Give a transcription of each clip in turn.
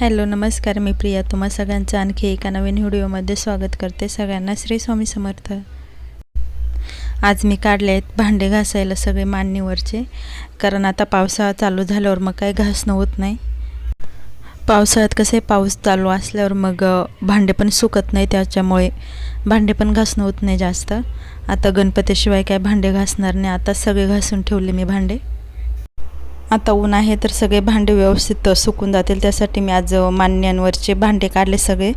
Hello नमस्कार मी प्रिया. तुम्हा सगळ्यांचं आणखी एका नवीन व्हिडिओमध्ये स्वागत करते सगळ्यांना. श्री स्वामी समर्थ. आज मी काढले आहेत भांडे घासायला सगळे मांडणीवरचे. कारण आता पावसाळा चालू झाल्यावर मग काही घासणं होत नाही. पावसाळ्यात कसे पाऊस चालू असल्यावर मग भांडे पण सुकत नाही. त्याच्यामुळे भांडे पण घासणं होत नाही जास्त. आता गणपतीशिवाय काय भांडे घासणार नाही. आता सगळे घासून ठेवले मी भांडे. आता ऊन आहे तर सगळे भांडे व्यवस्थित सुकून जातील. त्यासाठी मी आज मान्यांवरचे भांडे काढले सगळे.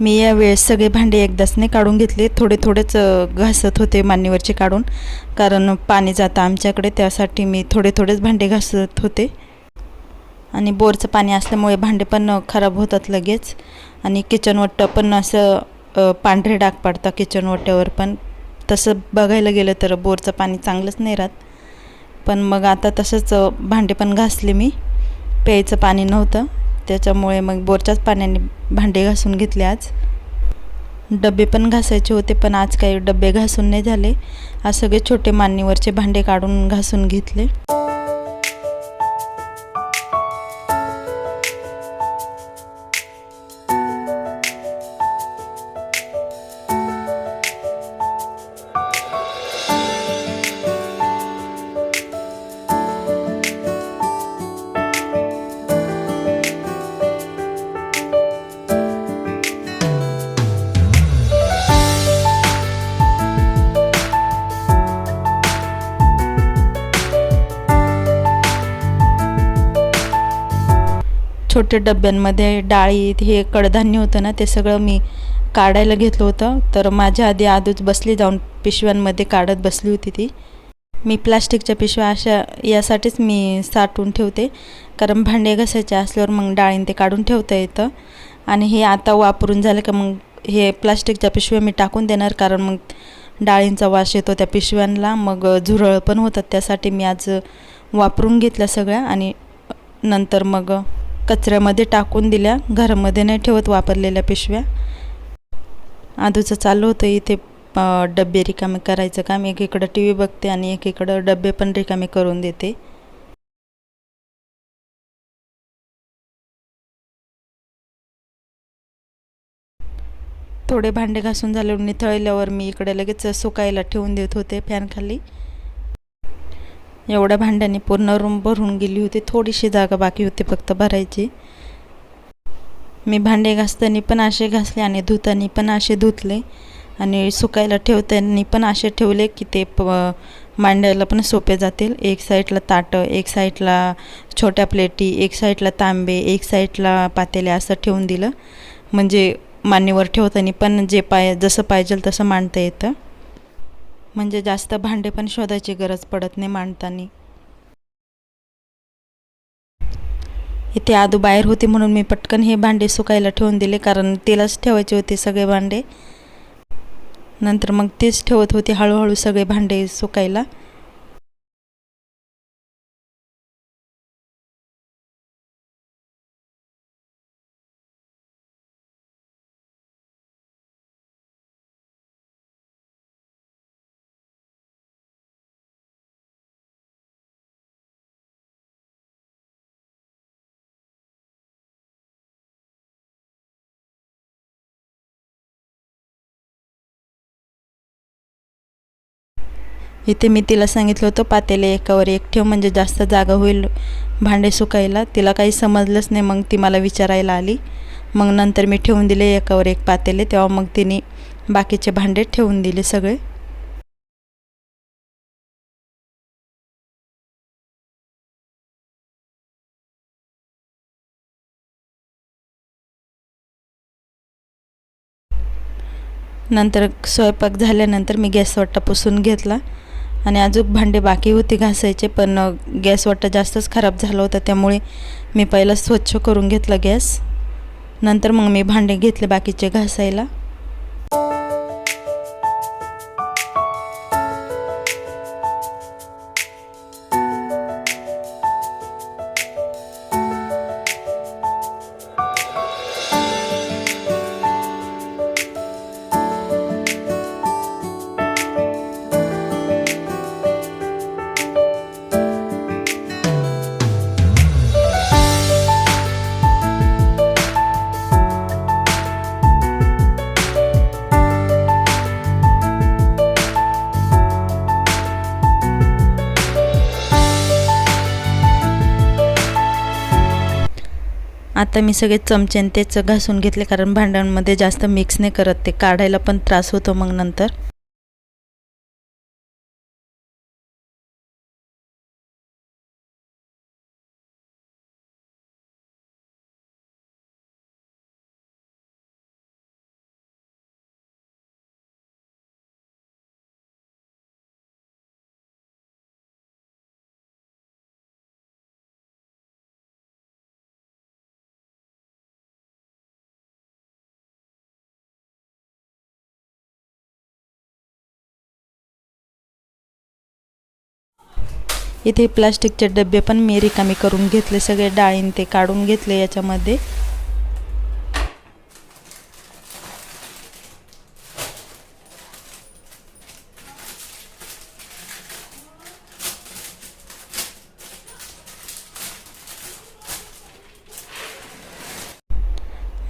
मी यावेळेस सगळे भांडे एकदाच नाही काढून घेतले. थोडे थोडेच घासत होते मान्यवरचे काढून. कारण पाणी जातं आमच्याकडे त्यासाठी मी थोडे थोडेच भांडे घासत होते. आणि बोरचं पाणी असल्यामुळे भांडे पण खराब होतात लगेच. आणि किचन वट्ट पण असं पांढरे डाग पडतात किचन वट्ट्यावर पण. तसं बघायला गेलं तर बोरचं पाणी चांगलंच नाही राहत. पण मग आता तसंच भांडे पण घासले मी. प्यायचं पाणी नव्हतं. त्याच्यामुळे मग बोरच्याच पाण्याने भांडे घासून घेतले आज. डबे पण घासायचे होते पण आज काही डबे घासून नाही झाले. आज सगळे छोटे मान्यवरचे भांडे काढून घासून घेतले. छोटे डब्यांमध्ये डाळी हे कडधान्य होतं ना ते सगळं मी काढायला घेतलं होतं. तर माझ्या आधी आधूच बसली जाऊन पिशव्यांमध्ये काढत बसली होती ती. मी प्लास्टिकच्या पिशव्या अशा यासाठीच मी साठवून ठेवते. कारण भांडे घासायचे असल्यावर मग डाळीं ते काढून ठेवता येतं. आणि हे आता वापरून झालं का मग हे प्लास्टिकच्या पिशव्या मी टाकून देणार. कारण मग डाळींचा वास येतो त्या पिशव्यांना. मग झुरळ पण होतात. त्यासाठी मी आज वापरून घेतल्या सगळ्या. आणि नंतर मग कचऱ्यामध्ये टाकून दिल्या. घरामध्ये नाही ठेवत वापरलेल्या पिशव्या. आधूचं चालू होतं इथे डबे रिकामे करायचं काम. एकीकडं टी व्ही बघते आणि एकीकडं डबे पण रिकामे करून देते. थोडे भांडे घासून झाले निथळल्यावर मी इकडे लगेच सुकायला ठेवून देत होते फॅनखाली एवढ्या भांड्याने पूर्ण रूम भरून गेली होती. थोडीशी जागा बाकी होती फक्त भरायची. मी भांडे घासताना पण असे घासले आणि धुताना पण असे धुतले. आणि सुकायला ठेवताना पण असे ठेवले की ते प मांडायला पण सोपे जातील. एक साईडला ताटं एक साईडला छोट्या प्लेटी एक साईडला तांबे एक साईडला पातेले असं ठेवून दिलं. म्हणजे मान्यवर ठेवताना पण जे पाय जसं पाहिजे तसं मांडता येतं. म्हणजे जास्त भांडे पण शोधायची गरज पडत नाही मांडताना इथे आदू बाहेर होती म्हणून मी पटकन हे भांडे सुकायला ठेवून दिले कारण तिलाच ठेवायचे होते सगळे भांडे. नंतर मग तेच ठेवत होते हळूहळू सगळे भांडे सुकायला. इथे मी तिला सांगितलं होतं पातेले एकावर एक ठेव म्हणजे जास्त जागा होईल भांडे सुकायला. तिला काही समजलंच नाही मग ती मला विचारायला आली. मग नंतर मी ठेवून दिले एकावर एक पातेले तेव्हा मग तिने बाकीचे भांडे ठेवून दिले सगळे. नंतर स्वयंपाक झाल्यानंतर मी गॅस वाटा पुसून घेतला. आणि अजून भांडे बाकी होते घासायचे पण गॅस वाटतं जास्तच खराब झाला होता त्यामुळे मी पहिला स्वच्छ करून घेतला गॅस. नंतर मग मी भांडे घेतले बाकीचे घासायला. आता मी सगळे चमचे आणि तेच घासून घेतले कारण भांड्यांमध्ये जास्त मिक्स नाही करत ते. काढायला पण त्रास होतो मग नंतर. इथे प्लास्टिकचे डबे पण मी रिकामी करून घेतले. सगळे डाळीन ते काढून घेतले याच्यामध्ये.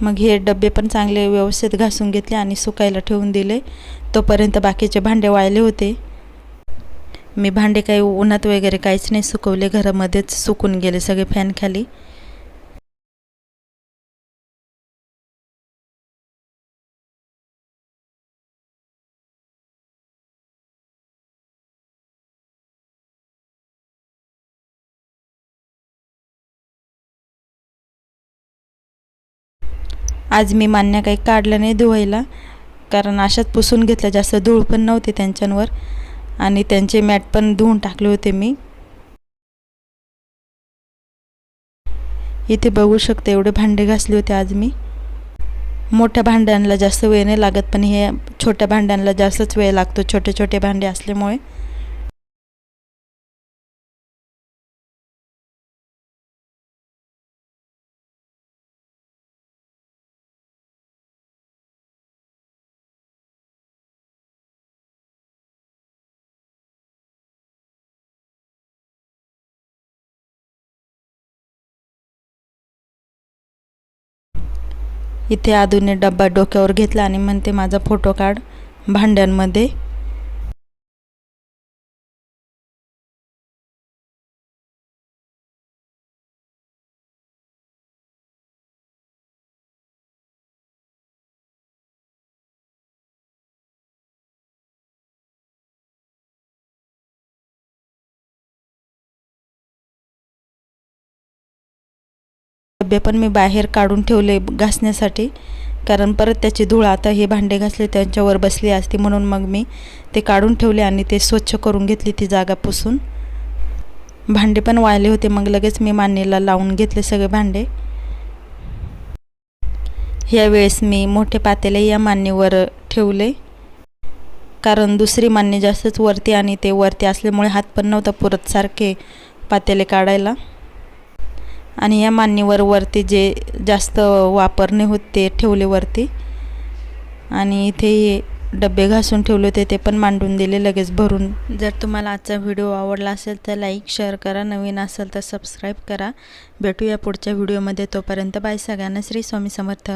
मग हे डबे पण चांगले व्यवस्थित घासून घेतले आणि सुकायला ठेवून दिले. तोपर्यंत बाकीचे भांडे वाळले होते. मी भांडे काही उन्हात वगैरे काहीच नाही सुकवले घरामध्येच सुकून गेले सगळे फॅन खाली. आज मी मान्य काही काढलं नाही धुवायला कारण अशाच पुसून घेतलं जास्त धूळ पण नव्हती त्यांच्यावर. आणि त्यांचे मॅट पण धुवून टाकले होते मी. इथे बघू शकते एवढे भांडे घासले होते आज मी. मोठ्या भांड्यांना जास्त वेळ नाही लागत पण हे छोट्या भांड्यांना जास्तच वेळ लागतो छोटे छोटे भांडे असल्यामुळे. इथे आदूने डब्बा डोक्यावर घेतला आणि म्हणते माझा फोटो काढ भांड्यांमध्ये. डबे पण मी बाहेर काढून ठेवले घासण्यासाठी. कारण परत त्याची धूळ आता हे भांडे घासले त्यांच्यावर बसली असती म्हणून मग मी ते काढून ठेवले आणि ते स्वच्छ करून घेतली ती जागा पुसून. भांडे पण वाळले होते मग लगेच मी मांडणीला लावून घेतले सगळे भांडे. यावेळेस मी मोठे पातेले या मान्यवर ठेवले. कारण दुसरी मान्य जास्तच वरती आणि ते वरती असल्यामुळे हात पण नव्हता पुरत सारखे पातेले काढायला. आणि या मान्यवर वरती जे जास्त वापरणे होते ठेवले वरती आणि इथे डबे घासून ठेवले होते ते पण मांडून दिले लगेच भरून. जर तुम्हाला आजचा व्हिडिओ आवडला असेल तर लाईक शेअर करा. नवीन असेल तर सबस्क्राईब करा. भेटूया पुढच्या व्हिडिओमध्ये. तोपर्यंत बाय सगळ्यांना. श्री स्वामी समर्थ.